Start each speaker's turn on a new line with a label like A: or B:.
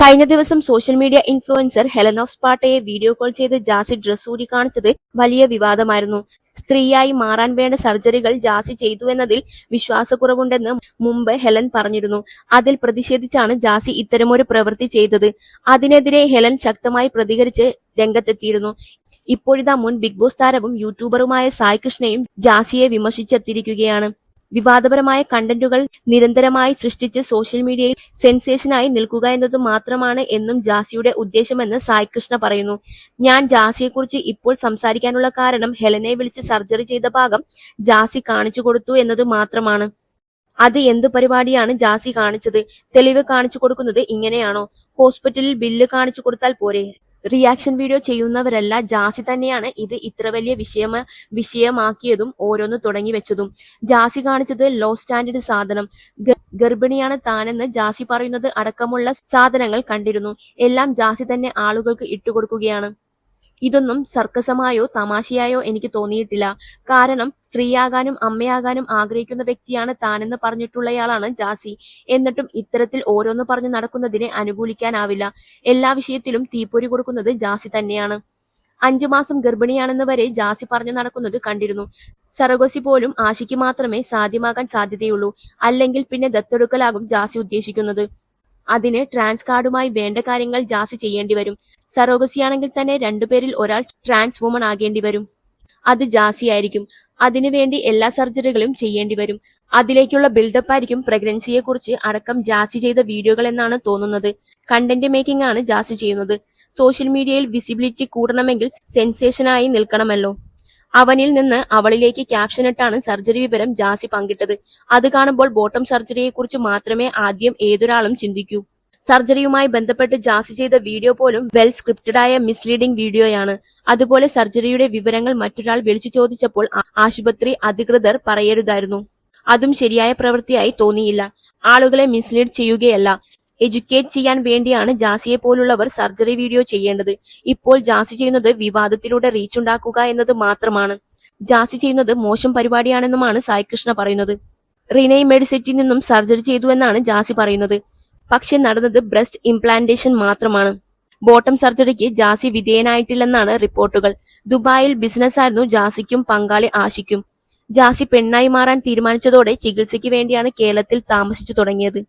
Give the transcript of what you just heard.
A: കഴിഞ്ഞ ദിവസം social media influencer Helen of സ്പാട്ടയെ video call ചെയ്ത് ജാസി ഡ്രസ് ഊരി കാണിച്ചത് വലിയ വിവാദമായിരുന്നു. സ്ത്രീയായി മാറാൻ വേണ്ട സർജറികൾ ജാസി ചെയ്തുവെന്നതിൽ വിശ്വാസക്കുറവുണ്ടെന്ന് മുമ്പ് ഹെലൻ പറഞ്ഞിരുന്നു. അതിൽ പ്രതിഷേധിച്ചാണ് ജാസി ഇത്തരമൊരു പ്രവൃത്തി ചെയ്തത്. അതിനെതിരെ ഹെലൻ ശക്തമായി പ്രതികരിച്ച് രംഗത്തെത്തിയിരുന്നു. ഇപ്പോഴിതാ മുൻ ബിഗ് ബോസ് താരവും യൂട്യൂബറുമായ സായ് കൃഷ്ണയും ജാസിയെ വിമർശിച്ചെത്തിയിരിക്കുകയാണ്. വിവാദപരമായ കണ്ടന്റുകൾ നിരന്തരമായി സൃഷ്ടിച്ച് സോഷ്യൽ മീഡിയയിൽ സെൻസേഷനായി നിൽക്കുക എന്നത് മാത്രമാണ് എന്നും ജാസിയുടെ ഉദ്ദേശമെന്ന് സായ് കൃഷ്ണ പറയുന്നു. ഞാൻ ജാസിയെക്കുറിച്ച് ഇപ്പോൾ സംസാരിക്കാനുള്ള കാരണം ഹെലനെ വിളിച്ച് സർജറി ചെയ്ത ഭാഗം ജാസി കാണിച്ചു കൊടുത്തു എന്നത് മാത്രമാണ്. അത് എന്ത് പരിപാടിയാണ് ജാസി കാണിച്ചത്? തെളിവ് കാണിച്ചു കൊടുക്കുന്നത് ഇങ്ങനെയാണോ? ഹോസ്പിറ്റലിൽ ബില്ല് കാണിച്ചു കൊടുത്താൽ പോരെ? Reaction video ചെയ്യുന്നവരല്ല. ജാസി തന്നെയാണ് ഇത് ഇത്ര വലിയ വിഷയമ വിഷയമാക്കിയതും ഓരോന്ന് തുടങ്ങി വെച്ചതും. ജാസി കാണിച്ചത് ലോ സ്റ്റാൻഡേർഡ് സാധനം. ഗർഭിണിയാണ് താനെന്ന് ജാസി പറയുന്നത് അടക്കമുള്ള സാധനങ്ങൾ കണ്ടിരുന്നു. എല്ലാം ജാസി തന്നെ ആളുകൾക്ക് ഇട്ടുകൊടുക്കുകയാണ്. ഇതൊന്നും സർക്കസമായോ തമാശയായോ എനിക്ക് തോന്നിയിട്ടില്ല. കാരണം സ്ത്രീയാകാനും അമ്മയാകാനും ആഗ്രഹിക്കുന്ന വ്യക്തിയാണ് താനെന്ന് പറഞ്ഞിട്ടുള്ളയാളാണ് ജാസി. എന്നിട്ടും ഇത്തരത്തിൽ ഓരോന്ന് പറഞ്ഞു നടക്കുന്നതിനെ അനുകൂലിക്കാനാവില്ല. എല്ലാ വിഷയത്തിലും തീപ്പൊരി കൊടുക്കുന്നത് ജാസി തന്നെയാണ്. അഞ്ചു മാസം ഗർഭിണിയാണെന്ന് വരെ ജാസി പറഞ്ഞു നടക്കുന്നത് കണ്ടിരുന്നു. സറഗോസി പോലും ആശിക്ക് മാത്രമേ സാധ്യമാകാൻ സാധ്യതയുള്ളൂ. അല്ലെങ്കിൽ പിന്നെ ദത്തെടുക്കലാകും ജാസി ഉദ്ദേശിക്കുന്നത്. അതിന് ട്രാൻസ് കാർഡുമായി വേണ്ട കാര്യങ്ങൾ ജാസി ചെയ്യേണ്ടി വരും. സറോഗസിയാണെങ്കിൽ തന്നെ രണ്ടുപേരിൽ ഒരാൾ ട്രാൻസ് വുമൺ ആകേണ്ടി വരും. അത് ജാസി ആയിരിക്കും. അതിനുവേണ്ടി എല്ലാ സർജറികളും ചെയ്യേണ്ടി വരും. അതിലേക്കുള്ള ബിൽഡപ്പ് ആയിരിക്കും പ്രഗ്നൻസിയെ കുറിച്ച് അടക്കം ജാസി ചെയ്ത വീഡിയോകൾ എന്നാണ് തോന്നുന്നത്. കണ്ടന്റ് മേക്കിംഗ് ആണ് ജാസി ചെയ്യുന്നത്. സോഷ്യൽ മീഡിയയിൽ വിസിബിലിറ്റി കൂടണമെങ്കിൽ സെൻസേഷനായി നിൽക്കണമല്ലോ. അവനിൽ നിന്ന് അവളിലേക്ക് ക്യാപ്ഷനിട്ടാണ് സർജറി വിവരം ജാസി പങ്കിട്ടത്. അത് കാണുമ്പോൾ ബോട്ടം സർജറിയെ കുറിച്ച് മാത്രമേ ആദ്യം ഏതൊരാളും ചിന്തിക്കൂ. സർജറിയുമായി ബന്ധപ്പെട്ട് ജാസി ചെയ്ത വീഡിയോ പോലും വെൽ സ്ക്രിപ്റ്റഡായ മിസ്ലീഡിംഗ് വീഡിയോയാണ്. അതുപോലെ സർജറിയുടെ വിവരങ്ങൾ മറ്റൊരാൾ വിളിച്ചു ചോദിച്ചപ്പോൾ ആശുപത്രി അധികൃതർ പറയരുതായിരുന്നു. അതും ശരിയായ പ്രവൃത്തിയായി തോന്നിയില്ല. ആളുകളെ മിസ്ലീഡ് ചെയ്യുകയല്ല. എഡ്യൂക്കേറ്റ് ചെയ്യാൻ വേണ്ടിയാണ് ജാസിയെ പോലുള്ളവർ സർജറി വീഡിയോ ചെയ്യേണ്ടത്. ഇപ്പോൾ ജാസി ചെയ്യുന്നത് വിവാദത്തിലൂടെ റീച്ച് ഉണ്ടാക്കുക എന്നത് മാത്രമാണ്. ജാസി ചെയ്യുന്നത് മോശം പരിപാടിയാണെന്നുമാണ് സായി കൃഷ്ണ പറയുന്നത്. റിനൈ മെഡിസിറ്റിൽ നിന്നും സർജറി ചെയ്തു എന്നാണ് ജാസി പറയുന്നത്. പക്ഷെ നടന്നത് ബ്രസ്റ്റ് ഇംപ്ലാന്റേഷൻ മാത്രമാണ്. ബോട്ടം സർജറിക്ക് ജാസി വിധേയനായിട്ടില്ലെന്നാണ് റിപ്പോർട്ടുകൾ. ദുബായിൽ ബിസിനസ്സായിരുന്നു ജാസിക്കും പങ്കാളി ആശിക്കും. ജാസി പെണ്ണായി മാറാൻ തീരുമാനിച്ചതോടെ ചികിത്സയ്ക്ക് വേണ്ടിയാണ് കേരളത്തിൽ താമസിച്ചു തുടങ്ങിയത്.